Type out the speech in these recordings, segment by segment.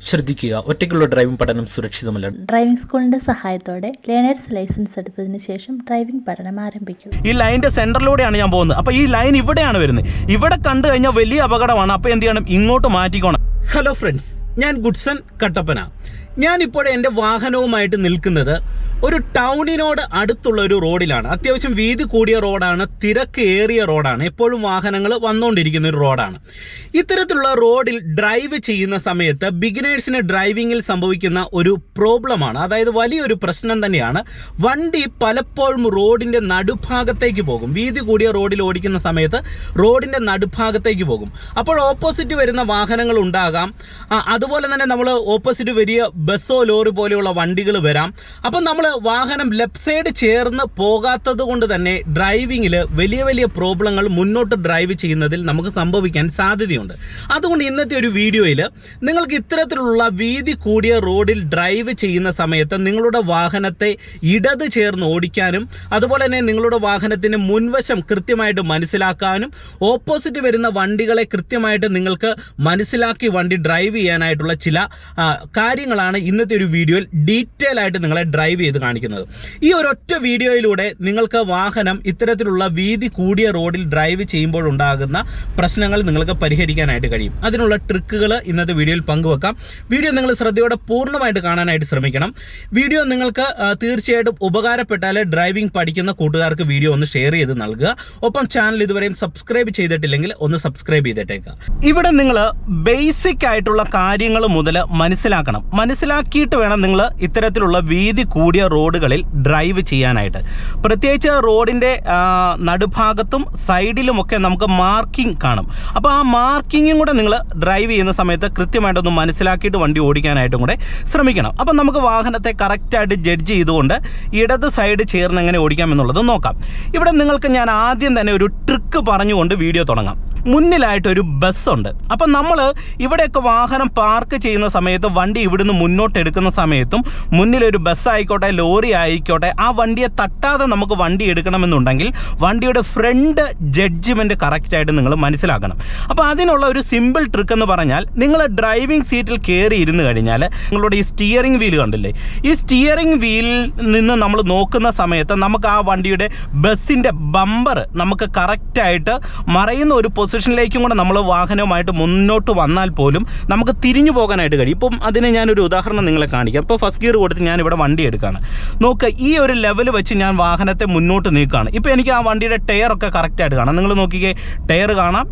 ശ്രദ്ധിക്കുക. ഒറ്റയ്ക്കുള്ള ഡ്രൈവിംഗ് പഠനം സുരക്ഷിതമല്ല. ഡ്രൈവിംഗ് സ്കൂളിന്റെ സഹായത്തോടെ ലേണേഴ്സ് ലൈസൻസ് എടുത്തതിന് ശേഷം ഡ്രൈവിംഗ് പഠനം ആരംഭിക്കും. ഈ ലൈനിന്റെ സെന്ററിലൂടെയാണ് ഞാൻ പോകുന്നത്. അപ്പൊ ഈ ലൈൻ ഇവിടെയാണ് വരുന്നത്. ഇവിടെ കണ്ടു കഴിഞ്ഞാൽ വലിയ അപകടമാണ്. അപ്പൊ എന്ത് ചെയ്യണം? ഇങ്ങോട്ട് മാറ്റിക്കോണം. ഹലോ ഫ്രണ്ട്സ് ഞാൻ ഗുഡ്സൺ കട്ടപ്പന. ഞാൻ ഇപ്പോൾ എന്റെ വാഹനവുമായിട്ട് നിൽക്കുന്നത് ഒരു ടൗണിനോട് അടുത്തുള്ള ഒരു റോഡിലാണ്. അത്യാവശ്യം വീതി കൂടിയ റോഡാണ് തിരക്ക് ഏറിയ റോഡാണ്. എപ്പോഴും വാഹനങ്ങൾ വന്നുകൊണ്ടിരിക്കുന്ന ഒരു റോഡാണ്. ഇത്തരത്തിലുള്ള റോഡിൽ ഡ്രൈവ് ചെയ്യുന്ന സമയത്ത് ബിഗിനേഴ്സിന് ഡ്രൈവിങ്ങിൽ സംഭവിക്കുന്ന ഒരു പ്രോബ്ലമാണ്. അതായത് വലിയൊരു പ്രശ്നം തന്നെയാണ്. വണ്ടി പലപ്പോഴും റോഡിന്റെ നടുഭാഗത്തേക്ക് പോകും. വീതി കൂടിയ റോഡിൽ ഓടിക്കുന്ന സമയത്ത് റോഡിന്റെ നടുഭാഗത്തേക്ക് പോകും. അപ്പോൾ ഓപ്പോസിറ്റ് വരുന്ന വാഹനങ്ങൾ ഉണ്ടാകാം. ആ, അതുപോലെ തന്നെ നമ്മൾ ഓപ്പോസിറ്റ് വലിയ ബസ്സോ ലോറി പോലെയുള്ള വണ്ടികൾ വരാം. അപ്പം നമ്മൾ വാഹനം ലെഫ്റ്റ് സൈഡ് ചേർന്ന് പോകാത്തത് കൊണ്ട് തന്നെ ഡ്രൈവിങ്ങിൽ വലിയ വലിയ പ്രോബ്ലങ്ങൾ മുന്നോട്ട് ഡ്രൈവ് ചെയ്യുന്നതിൽ നമുക്ക് സംഭവിക്കാൻ സാധ്യതയുണ്ട്. അതുകൊണ്ട് ഇന്നത്തെ ഒരു വീഡിയോയിൽ നിങ്ങൾക്ക് ഇത്തരത്തിലുള്ള വീതി കൂടിയ റോഡിൽ ഡ്രൈവ് ചെയ്യുന്ന സമയത്ത് നിങ്ങളുടെ വാഹനത്തെ ഇടത് ചേർന്ന് ഓടിക്കാനും അതുപോലെ തന്നെ നിങ്ങളുടെ വാഹനത്തിന് മുൻവശം കൃത്യമായിട്ട് മനസ്സിലാക്കാനും ഓപ്പോസിറ്റ് വരുന്ന വണ്ടികളെ കൃത്യമായിട്ട് നിങ്ങൾക്ക് മനസ്സിലാക്കി വണ്ടി ഡ്രൈവ് ചെയ്യാനായിട്ടുള്ള ചില കാര്യങ്ങളാണ് ഇന്നത്തെ ഒരു വീഡിയോയിൽ ഡീറ്റെയിൽ ആയിട്ട് നിങ്ങളെ ഡ്രൈവ് ചെയ്ത് കാണിക്കുന്നത്. ഈ ഒരൊറ്റ വീഡിയോയിലൂടെ നിങ്ങൾക്ക് വാഹനം ഇത്തരത്തിലുള്ള വീതി കൂടിയ റോഡിൽ ഡ്രൈവ് ചെയ്യുമ്പോഴുണ്ടാകുന്ന പ്രശ്നങ്ങൾ നിങ്ങൾക്ക് പരിഹരിക്കാനായിട്ട് കഴിയും. അതിനുള്ള ട്രിക്കുകൾ ഇന്നത്തെ വീഡിയോയിൽ പങ്കുവെക്കാം. വീഡിയോ നിങ്ങൾ ശ്രദ്ധയോടെ പൂർണമായിട്ട് കാണാനായിട്ട് ശ്രമിക്കണം. വീഡിയോ നിങ്ങൾക്ക് തീർച്ചയായിട്ടും ഉപകാരപ്പെട്ടാൽ ഡ്രൈവിംഗ് പഠിക്കുന്ന കൂട്ടുകാർക്ക് വീഡിയോ ഒന്ന് ഷെയർ ചെയ്ത് നൽകുക. ഒപ്പം ചാനൽ ഇതുവരെയും സബ്സ്ക്രൈബ് ചെയ്തിട്ടില്ലെങ്കിൽ ഒന്ന് സബ്സ്ക്രൈബ് ചെയ്തിട്ടേക്കുക ഇവിടെ നിങ്ങൾ ബേസിക് ആയിട്ടുള്ള കാര്യങ്ങൾ മുതൽ മനസ്സിലാക്കണം. മനസ്സിലാക്കിയിട്ട് വേണം നിങ്ങൾ ഇത്തരത്തിലുള്ള വീതി കൂടിയ റോഡുകളിൽ ഡ്രൈവ് ചെയ്യാനായിട്ട്. പ്രത്യേകിച്ച് റോഡിന്റെ നടുഭാഗത്തും സൈഡിലുമൊക്കെ നമുക്ക് മാർക്കിംഗ് കാണും. അപ്പോൾ ആ മാർക്കിങ്ങും കൂടെ നിങ്ങൾ ഡ്രൈവ് ചെയ്യുന്ന സമയത്ത് കൃത്യമായിട്ടൊന്ന് മനസ്സിലാക്കിയിട്ട് വണ്ടി ഓടിക്കാനായിട്ടും കൂടെ ശ്രമിക്കണം. അപ്പം നമുക്ക് വാഹനത്തെ കറക്റ്റായിട്ട് ജഡ്ജ് ചെയ്തുകൊണ്ട് ഇടത് സൈഡ് ചേർന്ന് എങ്ങനെ ഓടിക്കാം എന്നുള്ളത് നോക്കാം. ഇവിടെ നിങ്ങൾക്ക് ഞാൻ ആദ്യം തന്നെ ഒരു ട്രിക്ക് പറഞ്ഞുകൊണ്ട് വീഡിയോ തുടങ്ങാം. മുന്നിലായിട്ട് ഒരു ബസ്സുണ്ട്. അപ്പം നമ്മൾ ഇവിടെയൊക്കെ വാഹനം പാർക്ക് ചെയ്യുന്ന സമയത്ത് വണ്ടി ഇവിടുന്ന് മുന്നോട്ട് എടുക്കുന്ന സമയത്തും മുന്നിലൊരു ബസ് ആയിക്കോട്ടെ ലോറി ആയിക്കോട്ടെ ആ വണ്ടിയെ തട്ടാതെ നമുക്ക് വണ്ടി എടുക്കണമെന്നുണ്ടെങ്കിൽ വണ്ടിയുടെ ഫ്രണ്ട് ജഡ്ജ്മെന്റ് കറക്റ്റായിട്ട് നിങ്ങൾ മനസ്സിലാക്കണം. അപ്പോൾ അതിനുള്ള ഒരു സിമ്പിൾ ട്രിക്ക് എന്ന് പറഞ്ഞാൽ നിങ്ങൾ ഡ്രൈവിംഗ് സീറ്റിൽ കയറി ഇരുന്ന് കഴിഞ്ഞാൽ നിങ്ങളുടെ ഈ സ്റ്റിയറിംഗ് വീൽ കണ്ടില്ലേ? ഈ സ്റ്റിയറിംഗ് വീലിൽ നിന്ന് നമ്മൾ നോക്കുന്ന സമയത്ത് നമുക്ക് ആ വണ്ടിയുടെ ബസ്സിന്റെ ബമ്പർ നമുക്ക് കറക്റ്റായിട്ട് മറയുന്ന ഒരു പൊസിഷനിലേക്കും കൂടെ നമ്മൾ വാഹനവുമായിട്ട് മുന്നോട്ട് വന്നാൽ പോലും നമുക്ക് തിരിഞ്ഞു പോകാനായിട്ട് കഴിയും. ഇപ്പം അതിന് ഞാനൊരു ഉദാഹരണം നിങ്ങളെ കാണിക്കാം. ഇപ്പോൾ ഫസ്റ്റ് ഗിയർ കൊടുത്ത് ഞാൻ ഇവിടെ വണ്ടി എടുക്കുകയാണ് നോക്കുക ഈ ഒരു ലെവൽ വെച്ച് ഞാൻ വാഹനത്തെ മുന്നോട്ട് നീക്കുകയാണ് ഇപ്പോൾ എനിക്ക് ആ വണ്ടിയുടെ ടയറൊക്കെ കറക്റ്റായിട്ട് കാണാം. നിങ്ങൾ നോക്കിക്കേ ടയർ കാണാം.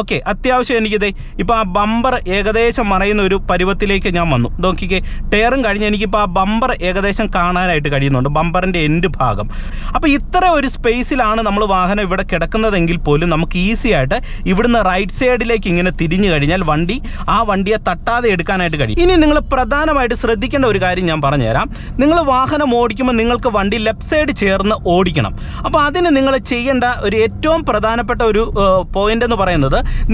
ഓക്കെ അത്യാവശ്യം എനിക്കിത് ഇപ്പോൾ ആ ബമ്പർ ഏകദേശം മറയുന്ന ഒരു പരുവത്തിലേക്ക് ഞാൻ വന്നു. നോക്കിക്കേ ടയറും കഴിഞ്ഞ് എനിക്കിപ്പോൾ ആ ബമ്പർ ഏകദേശം കാണാനായിട്ട് കഴിയുന്നുണ്ട് ബമ്പറിന്റെ എൻഡ് ഭാഗം. അപ്പോൾ ഇത്ര ഒരു സ്പേസിലാണ് നമ്മൾ വാഹനം ഇവിടെ കിടക്കുന്നതെങ്കിൽ പോലും നമുക്ക് ഈസി ആയിട്ട് ഇവിടുന്ന് റൈറ്റ് സൈഡിലേക്ക് ഇങ്ങനെ തിരിഞ്ഞു കഴിഞ്ഞാൽ വണ്ടി ആ വണ്ടിയെ തട്ടാതെ എടുക്കാനായിട്ട് കഴിയും. ഇനി നിങ്ങൾ പ്രധാനമായിട്ട് ശ്രദ്ധിക്കേണ്ട ഒരു കാര്യം ഞാൻ പറഞ്ഞുതരാം. നിങ്ങൾ വാഹനം ഓടിക്കുമ്പോൾ നിങ്ങൾക്ക് വണ്ടി ലെഫ്റ്റ് സൈഡ് ചേർന്ന് ഓടിക്കണം. അപ്പോൾ അതിന് നിങ്ങൾ ചെയ്യേണ്ട ഒരു ഏറ്റവും പ്രധാനപ്പെട്ട ഒരു പോയിന്റ് എന്ന് പറയുന്നത്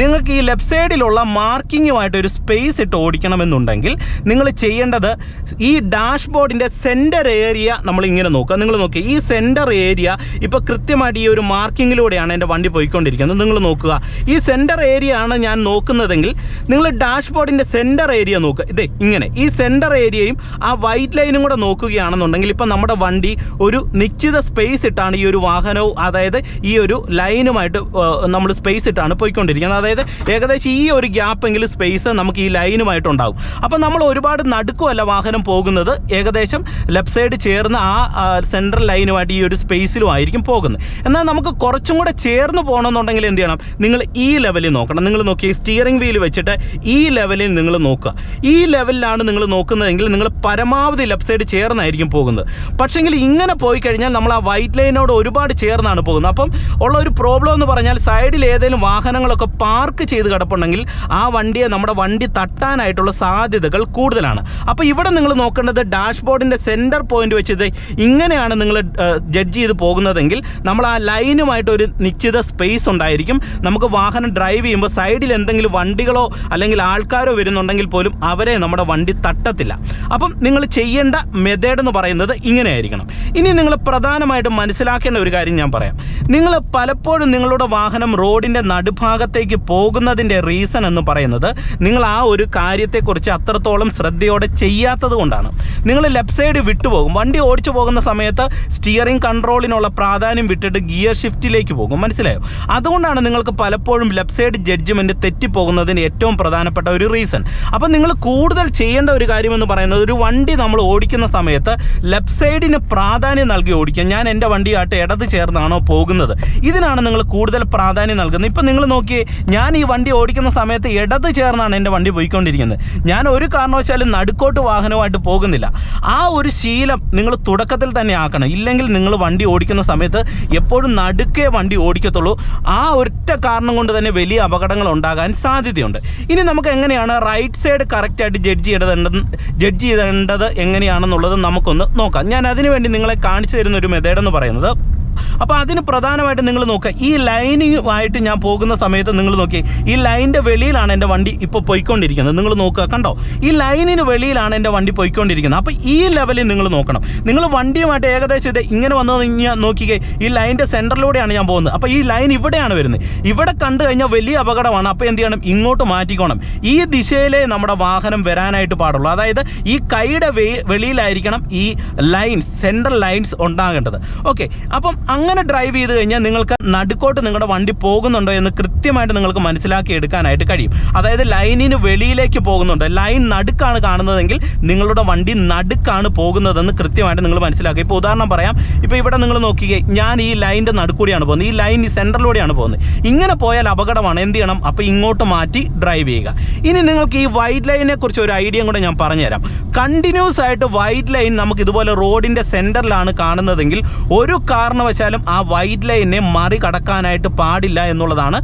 നിങ്ങൾക്ക് ഈ ലെഫ്റ്റ് സൈഡിലുള്ള മാർക്കിങ്ങുമായിട്ട് ഒരു സ്പേസ് ഇട്ട് ഓടിക്കണമെന്നുണ്ടെങ്കിൽ നിങ്ങൾ ചെയ്യേണ്ടത് ഈ ഡാഷ്ബോർഡിന്റെ സെന്റർ ഏരിയ നമ്മൾ ഇങ്ങനെ നോക്കുക. നിങ്ങൾ നോക്കുക ഈ സെന്റർ ഏരിയ ഇപ്പോൾ കൃത്യമായിട്ട് ഈ ഒരു മാർക്കിങ്ങിലൂടെയാണ് എന്റെ വണ്ടി പോയിക്കൊണ്ടിരിക്കുന്നത്. നിങ്ങൾ നോക്കുക. ഈ സെന്റർ ഏരിയ ആണ് ഞാൻ നോക്കുന്നതെങ്കിൽ നിങ്ങൾ ഡാഷ്ബോർഡിന്റെ സെന്റർ ഏരിയ നോക്കുക. ഇതേ ഇങ്ങനെ. ഈ സെന്റർ ഏരിയയും ആ വൈറ്റ് ലൈനും കൂടെ നോക്കുകയാണെന്നുണ്ടെങ്കിൽ ഇപ്പം നമ്മുടെ വണ്ടി ഒരു നിശ്ചിത സ്പേസ് ഇട്ടാണ് ഈ ഒരു വാഹനവും അതായത് ഈ ഒരു ലൈനുമായിട്ട് നമ്മൾ സ്പേസ് ഇട്ടാണ് പോയിക്കൊണ്ടിരിക്കുന്നത് അതായത് ഏകദേശം ഈ ഒരു ഗ്യാപ്പെങ്കിലും സ്പേസ് നമുക്ക് ഈ ലൈനുമായിട്ട് ഉണ്ടാകും അപ്പം നമ്മൾ ഒരുപാട് നടുക്കുമല്ല വാഹനം പോകുന്നത്. ഏകദേശം ലെഫ്റ്റ് സൈഡ് ചേർന്ന് ആ സെൻട്രൽ ലൈനുമായിട്ട് ഈ ഒരു സ്പേസിലും ആയിരിക്കും പോകുന്നത്. എന്നാൽ നമുക്ക് കുറച്ചും കൂടെ ചേർന്ന് പോകണമെന്നുണ്ടെങ്കിൽ എന്ത് ചെയ്യണം? നിങ്ങൾ ഈ ലെവലിൽ നോക്കണം. നിങ്ങൾ നോക്കി സ്റ്റിയറിംഗ് വീൽ വെച്ചിട്ട് ഈ ലെവലിൽ നിങ്ങൾ നോക്കുക. ഈ ലെവലിലാണ് നിങ്ങൾ നോക്കുന്നതെങ്കിൽ നിങ്ങൾ പരമാവധി ലെഫ്റ്റ് സൈഡ് ചേർന്നായിരിക്കും പോകുന്നത്. പക്ഷേങ്കിൽ ഇങ്ങനെ പോയി കഴിഞ്ഞാൽ നമ്മൾ ആ വൈറ്റ് ലൈനോട് ഒരുപാട് ചേർന്നാണ് പോകുന്നത്. അപ്പം ഉള്ള ഒരു പ്രോബ്ലം എന്ന് പറഞ്ഞാൽ സൈഡിൽ ഏതെങ്കിലും വാഹനങ്ങളൊക്കെ പാർക്ക് ചെയ്ത് കിടപ്പുണ്ടെങ്കിൽ ആ വണ്ടിയെ നമ്മുടെ വണ്ടി തട്ടാനായിട്ടുള്ള സാധ്യതകൾ കൂടുതലാണ്. അപ്പോൾ ഇവിടെ നിങ്ങൾ നോക്കേണ്ടത് ഡാഷ്ബോർഡിന്റെ സെന്റർ പോയിന്റ് വെച്ചത് ഇങ്ങനെയാണ് നിങ്ങൾ ജഡ്ജ് ചെയ്ത് പോകുന്നതെങ്കിൽ നമ്മൾ ആ ലൈനുമായിട്ട് ഒരു നിശ്ചിത സ്പേസ് ഉണ്ടായിരിക്കും. നമുക്ക് വാഹനം ഡ്രൈവ് ചെയ്യുമ്പോൾ സൈഡിൽ എന്തെങ്കിലും വണ്ടികളോ അല്ലെങ്കിൽ ആൾക്കാരോ വരുന്നുണ്ടെങ്കിൽ പോലും അവരെ നമ്മുടെ വണ്ടി തട്ടത്തില്ല. അപ്പം നിങ്ങൾ ചെയ്യേണ്ട മെത്തേഡ് എന്ന് പറയുന്നത് ഇങ്ങനെയായിരിക്കണം. ഇനി നിങ്ങൾ പ്രധാനമായിട്ടും മനസ്സിലാക്കേണ്ട ഒരു കാര്യം ഞാൻ പറയാം. നിങ്ങൾ പലപ്പോഴും നിങ്ങളുടെ വാഹനം റോഡിന്റെ നടുഭാഗം ഭാഗത്തേക്ക് പോകുന്നതിന്റെ റീസൺ എന്ന് പറയുന്നത് നിങ്ങൾ ആ ഒരു കാര്യത്തെക്കുറിച്ച് അത്രത്തോളം ശ്രദ്ധയോടെ ചെയ്യാത്തത് കൊണ്ടാണ്. നിങ്ങൾ ലെഫ്റ്റ് സൈഡ് വിട്ടുപോകും. വണ്ടി ഓടിച്ചു പോകുന്ന സമയത്ത് സ്റ്റിയറിംഗ് കൺട്രോളിനുള്ള പ്രാധാന്യം വിട്ടിട്ട് ഗിയർ ഷിഫ്റ്റിലേക്ക് പോകും. മനസ്സിലായോ? അതുകൊണ്ടാണ് നിങ്ങൾക്ക് പലപ്പോഴും ലെഫ്റ്റ് സൈഡ് ജഡ്ജ്മെന്റ് തെറ്റിപ്പോകുന്നതിന് ഏറ്റവും പ്രധാനപ്പെട്ട ഒരു റീസൺ അപ്പം നിങ്ങൾ കൂടുതൽ ചെയ്യേണ്ട ഒരു കാര്യമെന്ന് പറയുന്നത് ഒരു വണ്ടി നമ്മൾ ഓടിക്കുന്ന സമയത്ത് ലെഫ്റ്റ് സൈഡിന് പ്രാധാന്യം നൽകി ഓടിക്കുക ഞാൻ എന്റെ വണ്ടിയായിട്ട് ഇടത് ചേർന്നാണോ പോകുന്നത്. ഇതിനാണ് നിങ്ങൾ കൂടുതൽ പ്രാധാന്യം നൽകുന്നത്. ഇപ്പം നിങ്ങൾ നോക്കിയേ ഞാൻ ഈ വണ്ടി ഓടിക്കുന്ന സമയത്ത് ഇടത് ചേർന്നാണ് എന്റെ വണ്ടി പോയിക്കൊണ്ടിരിക്കുന്നത്. ഞാൻ ഒരു കാരണവശാലും നടുക്കോട്ട് വാഹനമായിട്ട് പോകുന്നില്ല. ആ ഒരു ശീലം നിങ്ങൾ തുടക്കത്തിൽ തന്നെ ആക്കണം. ഇല്ലെങ്കിൽ നിങ്ങൾ വണ്ടി ഓടിക്കുന്ന സമയത്ത് എപ്പോഴും നടുക്കേ വണ്ടി ഓടിക്കത്തുള്ളൂ. ആ ഒറ്റ കാരണം കൊണ്ട് തന്നെ വലിയ അപകടങ്ങൾ ഉണ്ടാകാൻ സാധ്യതയുണ്ട്. ഇനി നമുക്ക് എങ്ങനെയാണ് റൈറ്റ് സൈഡ് കറക്റ്റായിട്ട് ജഡ്ജ് ചെയ്യേണ്ടത് ജഡ്ജ് ചെയ്യേണ്ടത് എങ്ങനെയാണെന്നുള്ളത് നമുക്കൊന്ന് നോക്കാം. ഞാൻ അതിനുവേണ്ടി നിങ്ങളെ കാണിച്ചു തരുന്ന ഒരു മെത്തേഡ് എന്ന് പറയുന്നത് അപ്പോൾ അതിന് പ്രധാനമായിട്ട് നിങ്ങൾ നോക്കുക. ഈ ലൈനുമായിട്ട് ഞാൻ പോകുന്ന സമയത്ത് നിങ്ങൾ നോക്കി. ഈ ലൈനിന്റെ വെളിയിലാണ് എന്റെ വണ്ടി ഇപ്പോൾ പോയിക്കൊണ്ടിരിക്കുന്നത്. നിങ്ങൾ നോക്കുക കണ്ടോ? ഈ ലൈനിന് വെളിയിലാണ് എന്റെ വണ്ടി പോയിക്കൊണ്ടിരിക്കുന്നത്. അപ്പോൾ ഈ ലെവലിൽ നിങ്ങൾ നോക്കണം. നിങ്ങൾ വണ്ടിയുമായിട്ട് ഏകദേശം ഇത് ഇങ്ങനെ വന്നു കഴിഞ്ഞാൽ നോക്കിക്കേ. ഈ ലൈനിന്റെ സെന്ററിലൂടെയാണ് ഞാൻ പോകുന്നത്. അപ്പോൾ ഈ ലൈൻ ഇവിടെയാണ് വരുന്നത്. ഇവിടെ കണ്ടു കഴിഞ്ഞാൽ വലിയ അപകടമാണ്. അപ്പോൾ എന്ത് ചെയ്യണം? ഇങ്ങോട്ട് മാറ്റിക്കോണം. ഈ ദിശയിലേ നമ്മുടെ വാഹനം വരാനായിട്ട് പാടുള്ളൂ. അതായത് ഈ കൈയുടെ വെളിയിലായിരിക്കണം ഈ ലൈൻസ് സെൻട്രൽ ലൈൻസ് ഉണ്ടാകേണ്ടത്. ഓക്കെ അപ്പം അങ്ങനെ ഡ്രൈവ് ചെയ്ത് കഴിഞ്ഞാൽ നിങ്ങൾക്ക് നടുക്കോട്ട് നിങ്ങളുടെ വണ്ടി പോകുന്നുണ്ടോ എന്ന് കൃത്യമായിട്ട് നിങ്ങൾക്ക് മനസ്സിലാക്കി എടുക്കാനായിട്ട് കഴിയും. അതായത് ലൈനിന് വെളിയിലേക്ക് പോകുന്നുണ്ടോ. ലൈൻ നടുക്കാണ് കാണുന്നതെങ്കിൽ നിങ്ങളുടെ വണ്ടി നടുക്കാണ് പോകുന്നതെന്ന് കൃത്യമായിട്ട് നിങ്ങൾ മനസ്സിലാക്കുക ഇപ്പോൾ ഉദാഹരണം പറയാം. ഇപ്പോൾ ഇവിടെ നിങ്ങൾ നോക്കിയേ ഞാൻ ഈ ലൈനിന്റെ നടുക്കൂടിയാണ് പോകുന്നത്. ഈ ലൈൻ ഈ സെന്ററിലൂടെയാണ് പോകുന്നത്. ഇങ്ങനെ പോയാൽ അപകടമാണ്. എന്ത് ചെയ്യണം? അപ്പോൾ ഇങ്ങോട്ട് മാറ്റി ഡ്രൈവ് ചെയ്യുക. ഇനി നിങ്ങൾക്ക് ഈ വൈറ്റ് ലൈനെ കുറിച്ച് ഒരു ഐഡിയ കൂടെ ഞാൻ പറഞ്ഞുതരാം. കണ്ടിന്യൂസ് ആയിട്ട് വൈറ്റ് ലൈൻ നമുക്ക് ഇതുപോലെ റോഡിന്റെ സെന്ററിലാണ് കാണുന്നതെങ്കിൽ ഒരു കാരണവശാലും ആ വൈറ്റ് ലൈനെ മറികടക്കാനായിട്ട് പാടില്ല എന്നുള്ളതാണ്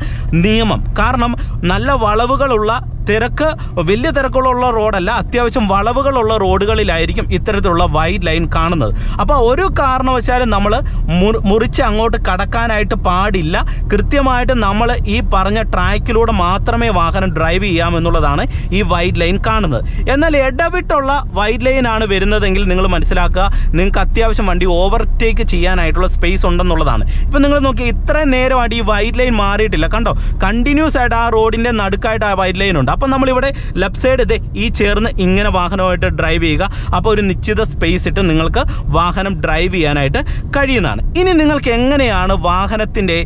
നിയമം. കാരണം നല്ല വളവുകളുള്ള തിരക്ക് വലിയ തിരക്കുകളുള്ള റോഡല്ല അത്യാവശ്യം വളവുകളുള്ള റോഡുകളിലായിരിക്കും ഇത്തരത്തിലുള്ള വൈറ്റ് ലൈൻ കാണുന്നത്. അപ്പോൾ ഒരു കാരണവശാലും നമ്മൾ മുറിച്ച് അങ്ങോട്ട് കടക്കാനായിട്ട് പാടില്ല. കൃത്യമായിട്ട് നമ്മൾ ഈ പറഞ്ഞ ട്രാക്കിലൂടെ മാത്രമേ വാഹനം ഡ്രൈവ് ചെയ്യാമെന്നുള്ളതാണ് ഈ വൈറ്റ് ലൈൻ കാണുന്നത്. എന്നാൽ ഇടവിട്ടുള്ള വൈറ്റ് ലൈനാണ് വരുന്നതെങ്കിൽ നിങ്ങൾ മനസ്സിലാക്കുക നിങ്ങൾക്ക് അത്യാവശ്യം വണ്ടി ഓവർടേക്ക് ചെയ്യാനായിട്ടുള്ള സ്പേസ് ഉണ്ടെന്നുള്ളതാണ്. ഇപ്പം നിങ്ങൾ നോക്കി ഇത്ര നേരമായിട്ട് ഈ വൈറ്റ് ലൈൻ മാറിയിട്ടില്ല. കണ്ടോ? കണ്ടിന്യൂസ് ആയിട്ട് ആ റോഡിന്റെ നടുക്കായിട്ട് ആ വൈറ്റ് ലൈൻ ഉണ്ട്. അപ്പം നമ്മളിവിടെ ലെഫ്റ്റ് സൈഡ് ഇത് ഈ ചേർന്ന് ഇങ്ങനെ വാഹനമായിട്ട് ഡ്രൈവ് ചെയ്യുക. അപ്പോൾ ഒരു നിശ്ചിത സ്പേസ് ഇട്ട് നിങ്ങൾക്ക് വാഹനം ഡ്രൈവ് ചെയ്യാനായിട്ട് കഴിയുന്നതാണ്. ഇനി നിങ്ങൾക്ക് എങ്ങനെയാണ് വാഹനത്തിന്റെ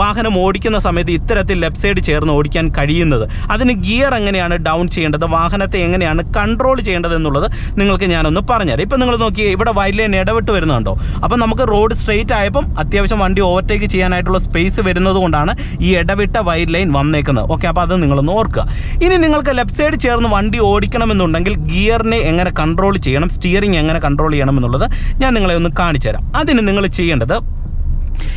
വാഹനം ഓടിക്കുന്ന സമയത്ത് ഇത്തരത്തിൽ ലെഫ്റ്റ് സൈഡ് ചേർന്ന് ഓടിക്കാൻ കഴിയുന്നത്? അതിന് ഗിയർ എങ്ങനെയാണ് ഡൗൺ ചെയ്യേണ്ടത്? വാഹനത്തെ എങ്ങനെയാണ് കൺട്രോൾ ചെയ്യേണ്ടത് എന്നുള്ളത് നിങ്ങൾക്ക് ഞാനൊന്ന് പറഞ്ഞുതരാം. ഇപ്പം നിങ്ങൾ നോക്കി ഇവിടെ വൈറ്റ് ലൈൻ ഇടവിട്ട് വരുന്നുണ്ടോ? അപ്പം നമുക്ക് റോഡ് സ്ട്രെയിറ്റ് ആയപ്പം അത്യാവശ്യം വണ്ടി ഓവർടേക്ക് ചെയ്യാനായിട്ടുള്ള സ്പേസ് വരുന്നത് കൊണ്ടാണ് ഈ ഇടവിട്ട വൈഡ് ലൈൻ വന്നേക്കുന്നത്. ഓക്കെ അപ്പോൾ അത് നിങ്ങളൊന്ന് ഓർക്കുക. ഇനി നിങ്ങൾക്ക് ലെഫ്റ്റ് സൈഡ് ചേർന്ന് വണ്ടി ഓടിക്കണമെന്നുണ്ടെങ്കിൽ ഗിയറിനെ എങ്ങനെ കൺട്രോൾ ചെയ്യണം സ്റ്റിയറിംഗ് എങ്ങനെ കൺട്രോൾ ചെയ്യണം എന്നുള്ളത് ഞാൻ നിങ്ങളെ ഒന്ന് കാണിച്ചു തരാം അതിന് നിങ്ങൾ ചെയ്യേണ്ടത്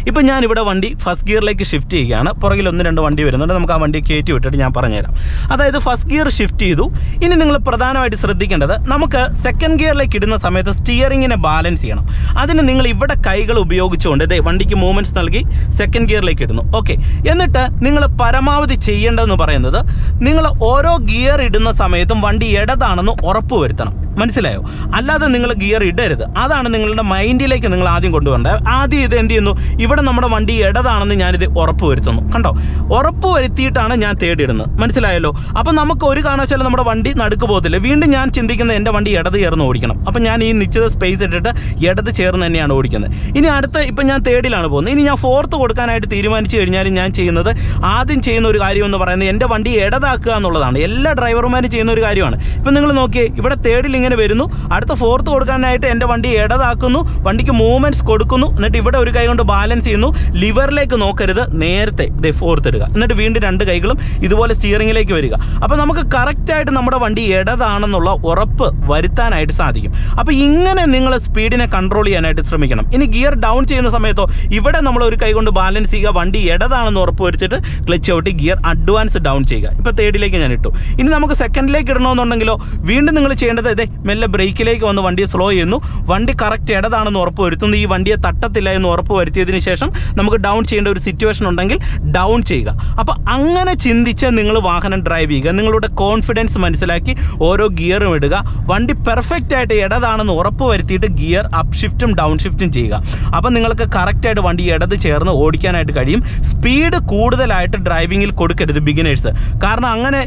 ഇപ്പം ഞാനിവിടെ വണ്ടി ഫസ്റ്റ് ഗിയറിലേക്ക് ഷിഫ്റ്റ് ചെയ്യുകയാണ്. പുറകിൽ ഒന്ന് രണ്ട് വണ്ടി വരുന്നുണ്ട്. നമുക്ക് ആ വണ്ടി കയറ്റി വിട്ടിട്ട് ഞാൻ പറഞ്ഞുതരാം. അതായത് ഫസ്റ്റ് ഗിയർ ഷിഫ്റ്റ് ചെയ്തു. ഇനി നിങ്ങൾ പ്രധാനമായിട്ട് ശ്രദ്ധിക്കേണ്ടത് നമുക്ക് സെക്കൻഡ് ഗിയറിലേക്ക് ഇടുന്ന സമയത്ത് സ്റ്റിയറിങ്ങിനെ ബാലൻസ് ചെയ്യണം. അതിന് നിങ്ങൾ ഇവിടെ കൈകൾ ഉപയോഗിച്ചുകൊണ്ട് ദേ വണ്ടിക്ക് മൂവ്മെന്റ്സ് നൽകി സെക്കൻഡ് ഗിയറിലേക്ക് ഇടുന്നു. ഓക്കെ എന്നിട്ട് നിങ്ങൾ പരമാവധി ചെയ്യേണ്ടതെന്ന് പറയുന്നത് നിങ്ങൾ ഓരോ ഗിയർ ഇടുന്ന സമയത്തും വണ്ടി ഇടതാണെന്ന് ഉറപ്പ് വരുത്തണം മനസ്സിലായോ? അല്ലാതെ നിങ്ങൾ ഗിയർ ഇടരുത്. അതാണ് നിങ്ങളുടെ മൈൻഡിലേക്ക് നിങ്ങൾ ആദ്യം കൊണ്ടുവരേണ്ടത്. ആദ്യം ഇത് എന്ത് ചെയ്യുന്നു? ഇവിടെ നമ്മുടെ വണ്ടി ഇടതാണെന്ന് ഞാനിത് ഉറപ്പ് വരുത്തുന്നു കണ്ടോ? ഉറപ്പ് വരുത്തിയിട്ടാണ് ഞാൻ തേടിയിടുന്നത്. മനസ്സിലായല്ലോ? അപ്പം നമുക്ക് ഒരു കാരണവശാലും നമ്മുടെ വണ്ടി നടുക്ക് പോകത്തില്ല. വീണ്ടും ഞാൻ ചിന്തിക്കുന്ന എന്റെ വണ്ടി ഇടത് ചേർന്ന് ഓടിക്കണം. അപ്പം ഞാൻ ഈ നിശ്ചിത സ്പേസ് ഇട്ടിട്ട് ഇടത് ചേർന്ന് തന്നെയാണ് ഓടിക്കുന്നത്. ഇനി അടുത്ത ഇപ്പം ഞാൻ തേർഡിലാണ് പോകുന്നത്. ഇനി ഞാൻ ഫോർത്ത് കൊടുക്കാനായിട്ട് തീരുമാനിച്ചു കഴിഞ്ഞാൽ ഞാൻ ചെയ്യുന്നത് ആദ്യം ചെയ്യുന്ന ഒരു കാര്യം എന്ന് പറയുന്നത് എന്റെ വണ്ടി ഇടതാക്കുക എന്നുള്ളതാണ്. എല്ലാ ഡ്രൈവർമാരും ചെയ്യുന്ന ഒരു കാര്യമാണ്. ഇപ്പം നിങ്ങൾ നോക്കിയേ ഇവിടെ തേർഡിൽ ഇങ്ങനെ വരുന്നു. അടുത്ത ഫോർത്ത് കൊടുക്കാനായിട്ട് എന്റെ വണ്ടി ഇടതാക്കുന്നു. വണ്ടിക്ക് മൂവ്മെന്റ്സ് കൊടുക്കുന്നു. എന്നിട്ട് ഇവിടെ ഒരു കൈ കൊണ്ട് ബാലൻസ് ചെയ്യുന്നു ലിവറിലേക്ക് നോക്കരുത്. നേരത്തെ ഇതേ ഫോർത്ത് ഇടുക. എന്നിട്ട് വീണ്ടും രണ്ട് കൈകളും ഇതുപോലെ സ്റ്റിയറിങ്ങിലേക്ക് വരിക. അപ്പോൾ നമുക്ക് കറക്റ്റായിട്ട് നമ്മുടെ വണ്ടി ഇടതാണെന്നുള്ള ഉറപ്പ് വരുത്താനായിട്ട് സാധിക്കും. അപ്പോൾ ഇങ്ങനെ നിങ്ങൾ സ്പീഡിനെ കൺട്രോൾ ചെയ്യാനായിട്ട് ശ്രമിക്കണം. ഇനി ഗിയർ ഡൗൺ ചെയ്യുന്ന സമയത്തോ ഇവിടെ നമ്മൾ ഒരു കൈ കൊണ്ട് ബാലൻസ് ചെയ്യുക. വണ്ടി ഇടതാണെന്ന് ഉറപ്പ് വരുത്തിയിട്ട് ക്ലച്ച് ഔട്ടി ഗിയർ അഡ്വാൻസ് ഡൗൺ ചെയ്യുക. ഇപ്പോൾ തേർഡിലേക്ക് ഞാൻ ഇട്ടു. ഇനി നമുക്ക് സെക്കൻഡിലേക്ക് ഇടണമെന്നുണ്ടെങ്കിലോ വീണ്ടും നിങ്ങൾ ചെയ്യേണ്ടത് ഇതേ മെല്ലെ ബ്രേക്കിലേക്ക് വന്ന് വണ്ടിയെ സ്ലോ ചെയ്യുന്നു. വണ്ടി കറക്റ്റ് ഇടതാണെന്ന് ഉറപ്പ് വരുത്തുന്നു. ഈ വണ്ടിയെ തട്ടത്തില്ല എന്ന് ഉറപ്പ് വരുത്തിയതിന് ശേഷം നമുക്ക് ഡൗൺ ചെയ്യേണ്ട ഒരു സിറ്റുവേഷൻ ഉണ്ടെങ്കിൽ ഡൗൺ ചെയ്യുക. അപ്പോൾ അങ്ങനെ ചിന്തിച്ച് നിങ്ങൾ വാഹനം ഡ്രൈവ് ചെയ്യുക. നിങ്ങളുടെ കോൺഫിഡൻസ് മനസ്സിലാക്കി ഓരോ ഗിയറും ഇടുക. വണ്ടി പെർഫെക്റ്റ് ആയിട്ട് ഇടതാണെന്ന് ഉറപ്പ് വരുത്തിയിട്ട് ഗിയർ അപ്പ് ഷിഫ്റ്റും ഡൗൺ ഷിഫ്റ്റും ചെയ്യുക. അപ്പോൾ നിങ്ങൾക്ക് കറക്റ്റായിട്ട് വണ്ടി ഇടത് ചേർന്ന് ഓടിക്കാനായിട്ട് കഴിയും. സ്പീഡ് കൂടുതലായിട്ട് ഡ്രൈവിങ്ങിൽ കൊടുക്കരുത് ബിഗിനേഴ്സ് കാരണം അങ്ങനെ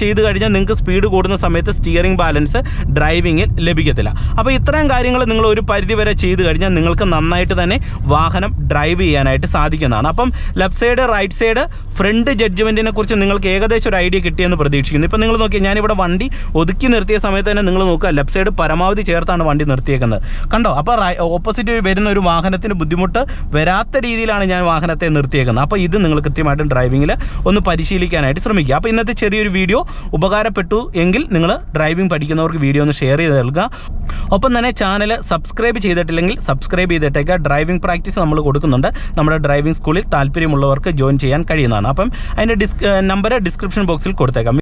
ചെയ്തു കഴിഞ്ഞാൽ നിങ്ങൾക്ക് സ്പീഡ് കൂടുന്ന സമയത്ത് സ്റ്റിയറിംഗ് ബാലൻസ് ഡ്രൈവിങ്ങിൽ ലഭിക്കത്തില്ല. അപ്പോൾ ഇത്രയും കാര്യങ്ങൾ നിങ്ങൾ ഒരു പരിധി വരെ ചെയ്ത് കഴിഞ്ഞാൽ നിങ്ങൾക്ക് നന്നായിട്ട് തന്നെ വാഹനം ഡ്രൈവ് ചെയ്യാനായിട്ട് സാധിക്കുന്നതാണ്. അപ്പം left side right side front ജഡ്ജ്മെന്റിനെ കുറിച്ച് നിങ്ങൾക്ക് ഏകദേശം ഒരു ഐഡിയ കിട്ടിയെന്ന് പ്രതീക്ഷിക്കുന്നു. ഇപ്പം നിങ്ങൾ നോക്കിയാൽ ഞാനിവിടെ വണ്ടി ഒതുക്കി നിർത്തിയ സമയത്ത് തന്നെ നിങ്ങൾ നോക്കുക ലെഫ്റ്റ് സൈഡ് പരമാവധി ചേർത്താണ് വണ്ടി നിർത്തിയേക്കുന്നത്. കണ്ടോ? അപ്പോൾ ഓപ്പോസിറ്റ് വരുന്ന ഒരു വാഹനത്തിന് ബുദ്ധിമുട്ട് വരാത്ത രീതിയിലാണ് ഞാൻ വാഹനത്തെ നിർത്തിയേക്കുന്നത്. അപ്പോൾ ഇത് നിങ്ങൾ കൃത്യമായിട്ടും ഡ്രൈവിങ്ങിൽ ഒന്ന് പരിശീലിക്കാനായിട്ട് ശ്രമിക്കുക. അപ്പോൾ ഇന്നത്തെ ചെറിയൊരു വീഡിയോ ഉപകാരപ്പെട്ടു എങ്കിൽ നിങ്ങൾ ഡ്രൈവിംഗ് പഠിക്കുന്നവർക്ക് വീഡിയോ ഒന്ന് ഷെയർ ചെയ്ത് നൽകുക ഒപ്പം തന്നെ ചാനൽ സബ്സ്ക്രൈബ് ചെയ്തിട്ടില്ലെങ്കിൽ സബ്സ്ക്രൈബ് ചെയ്തിട്ടേക്കുക ഡ്രൈവിംഗ് പ്രാക്ടീസ് നമ്മൾ കൊടുക്കുന്നുണ്ട്. നമ്മുടെ ഡ്രൈവിംഗ് സ്കൂളിൽ താല്പര്യമുള്ളവർക്ക് ജോയിൻ ചെയ്യാൻ കഴിയുന്നതാണ്. അപ്പം അതിന്റെ ഡിസ്ക് നമ്പർ ഡിസ്ക്രിപ്ഷൻ ബോക്സിൽ കൊടുത്തേക്കാം.